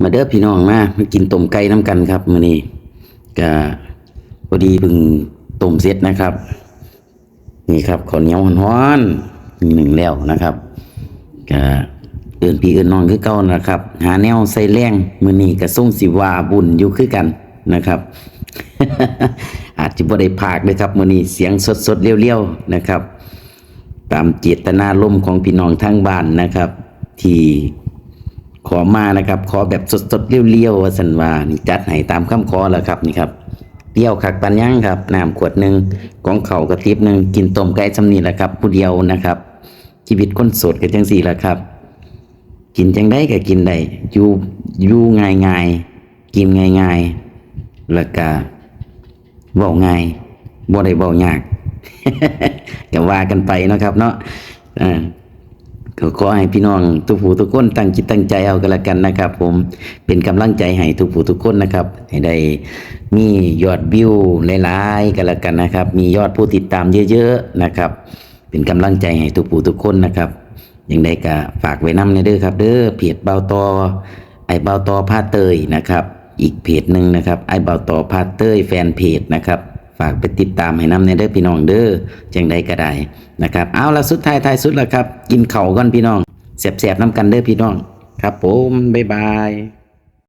มาเด้อพี่น้องมามากินต้มไก่น้ำกันครับมื้อนี้ก็พอดีเพิ่งต้มเสร็จนะครับ นี่ครับข้าวเหนียวฮ้อนๆหนึ่งแล้วนะครับก็เอื่นพี่เอื่นน้องคือเก่านะครับ หาแนวใส่แรงมื้อนี้ก็ส่งสิว่าบุญอยู่คือกันนะครับ อาจจะบ่ได้พากเลยครับมื้อนี้เสียงสดๆเรียวๆนะครับ ตามเจตนารมของพี่น้องทางบ้านนะครับ ที่ ขอมานะครับ ขอแบบสดๆเรี้ยวๆสันว่านี่จัดให้ตามคำขอแล้วครับนี่ครับเปรี้ยวคักปันยังครับน้ำขวดหนึ่งกองเข่ากระติบหนึ่งกินต้มไก่สำนีแหละครับ ผู้เดียวนะครับ ชีวิตคนโสดกันจังสี่แหละครับ กินจังได้ก็กินได้อยู่อยู่ง่ายง่ายๆกินง่ายง่ายๆแล้วก็เว้าง่ายบ่ได้เว้ายากก็ว่ากันไปนะครับ เนาะอ่า ก็ขอให้พี่น้องทุกผู้ทุกคนตั้งจิตตั้งใจเอากันละกันนะครับ ผมเป็นกำลังใจให้ทุกผู้ทุกคนนะครับให้ได้มียอดวิวหลายๆกันละกันนะครับ มียอดผู้ติดตามเยอะๆนะครับ เป็นกำลังใจให้ทุกผู้ทุกคนนะครับยังไดก็ฝากไว้นำในเด้อครับเด้อเพจเบาตอไอเบาตอพาเตยนะครับ อีกเพจหนึ่งนะครับไอเบาตอพาเตยแฟนเพจนะครับ ฝากไปติดตามให้นำในเด้อพี่น้องเด้อจังใดก็ได้นะครับเอาละสุดท้ายท้ายสุดละครับ กินเข่าก่อนพี่น้องแสบๆน้ำกันเด้อพี่น้องครับผมบ๊ายบาย